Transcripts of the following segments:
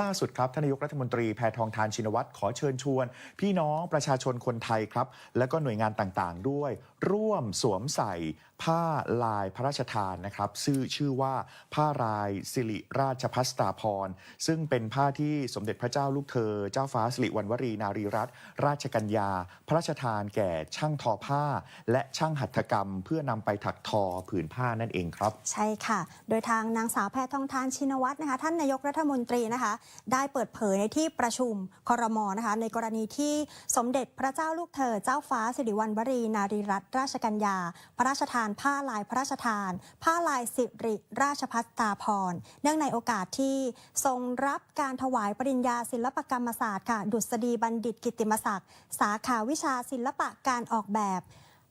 ล่าสุดครับท่านนายกรัฐมนตรีแพทองทานชินวัตรขอเชิญชวน พี่น้องประชาชนคนไทยครับ และก็หน่วยงานต่างๆ ด้วย ร่วมสวมใส่ ผ้าลายพระราชทานนะครับชื่อชื่อว่าผ้าลายสิริราชพัสตาพร ซึ่งเป็นผ้าที่สมเด็จพระเจ้าลูกเธอ เจ้าฟ้าสิริวัณวรีนารีรัตนราชกัญญา พระราชทานแก่ช่างทอผ้า และช่างหัตถกรรม เพื่อนำไปถักทอผืนผ้านั่นเองครับ ใช่ค่ะ โดยทางนางสาวแพทองทานชินวัตรนะคะ ท่านนายกรัฐมนตรีนะคะ ได้เปิดเผยในที่ประชุมคอรมอนะคะ ในกรณีที่สมเด็จพระเจ้าลูกเธอ เจ้าฟ้าสิริวัณวรีนารีรัตนราชกัญญา พระราชทานผ้าลายพระราชทาน ผ้าลายสิริราชพัฒตาพร เนื่องในโอกาสที่ทรงรับการถวายปริญญาศิลปกรรมศาสตร์ค่ะ ดุษฎีบัณฑิตกิติมศักดิ์ สาขาวิชาศิลปะการออกแบบ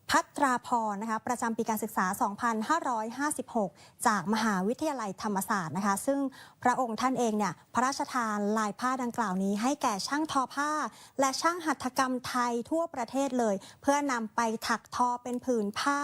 พัตราพรนะคะประจำปีการศึกษา 2556 จากมหาวิทยาลัยธรรมศาสตร์นะคะ ซึ่งพระองค์ท่านเองเนี่ยพระราชทานลายผ้าดังกล่าวนี้ให้แก่ช่างทอผ้า และช่างหัตถกรรมไทยทั่วประเทศเลย เพื่อนำไปถักทอเป็นผืนผ้า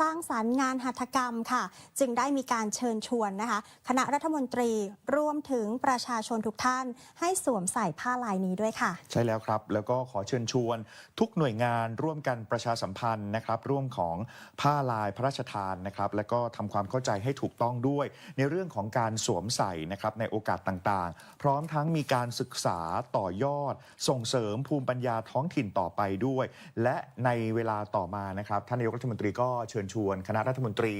สร้างสรรค์งานหัตถกรรมค่ะ จึงได้มีการเชิญชวนนะคะ คณะรัฐมนตรีรวมถึงประชาชนทุกท่าน ให้สวมใส่ผ้าลายนี้ด้วยค่ะ ใช่แล้วครับ แล้วก็ขอเชิญชวน ทุกหน่วยงานร่วมกันประชาสัมพันธ์นะครับร่วมของผ้าลายพระราชทานนะครับแล้วก็ทำความเข้าใจให้ถูกต้องด้วย ในเรื่องของการสวมใส่นะครับในโอกาสต่างๆ พร้อมทั้งมีการศึกษาต่อยอด ส่งเสริมภูมิปัญญาท้องถิ่นต่อไปด้วย และในเวลาต่อมานะครับท่านนายกรัฐมนตรีก็เชิญชวน คณะรัฐมนตรี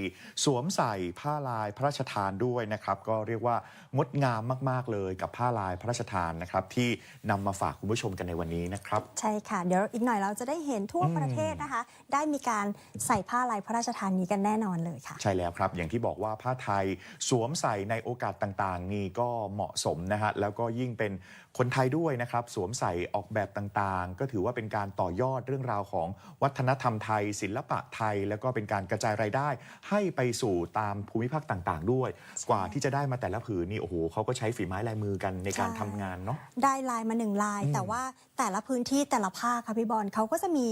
สวมใส่ผ้าลายพระราชทานด้วยนะครับก็เรียกว่างดงามมาก ๆ เลยกับผ้าลายพระราชทานนะครับที่นำมาฝากคุณผู้ชมกันในวันนี้นะครับ ใช่ค่ะ เดี๋ยวอีกหน่อยเราจะได้เห็นทั่วประเทศนะคะ ได้มีการใส่ผ้าลายพระราชทานนี้กันแน่นอนเลยค่ะ ใช่แล้วครับ อย่างที่บอกว่าผ้าไทยสวมใส่ในโอกาสต่างๆ นี่ก็เหมาะสมนะฮะแล้วก็ยิ่งเป็นคนไทยด้วยนะครับ สวมใส่ออกแบบต่างๆ ก็ถือว่าเป็นการต่อยอดเรื่องราวของวัฒนธรรมไทย ศิลปะไทย แล้วก็เป็นการกระจายรายได้ ให้ไปสู่ตามภูมิภาคต่างๆ ด้วย กว่าที่จะได้มาแต่ละผืนนี่โอ้โหเขาก็ใช้ฝีไม้ลายมือกันในการใช่ทำงานเนาะได้ลายมาหนึ่งลายอืมแต่ว่าแต่ละพื้นที่แต่ละภาคค่ะพี่บอลเขาก็จะมี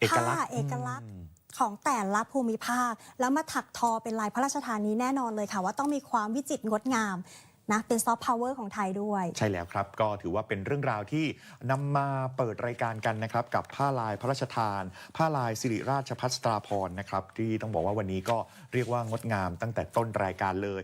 เอกลักษณ์ผ้าเอกลักษณ์อืมของแต่ละภูมิภาค แล้วมาถักทอเป็นลายพระราชทานนี้แน่นอนเลยค่ะ ว่าต้องมีความวิจิตรงดงามนะเป็นซอฟต์พาวเวอร์ของไทยด้วย ใช่แล้วครับ ก็ถือว่าเป็นเรื่องราวที่นำมาเปิดรายการกันนะครับ กับผ้าลายพระราชทาน ผ้าลายสิริราชพัสตราพรณ์นะครับ ที่ต้องบอกว่าวันนี้ก็เรียกว่างดงามตั้งแต่ต้นรายการเลย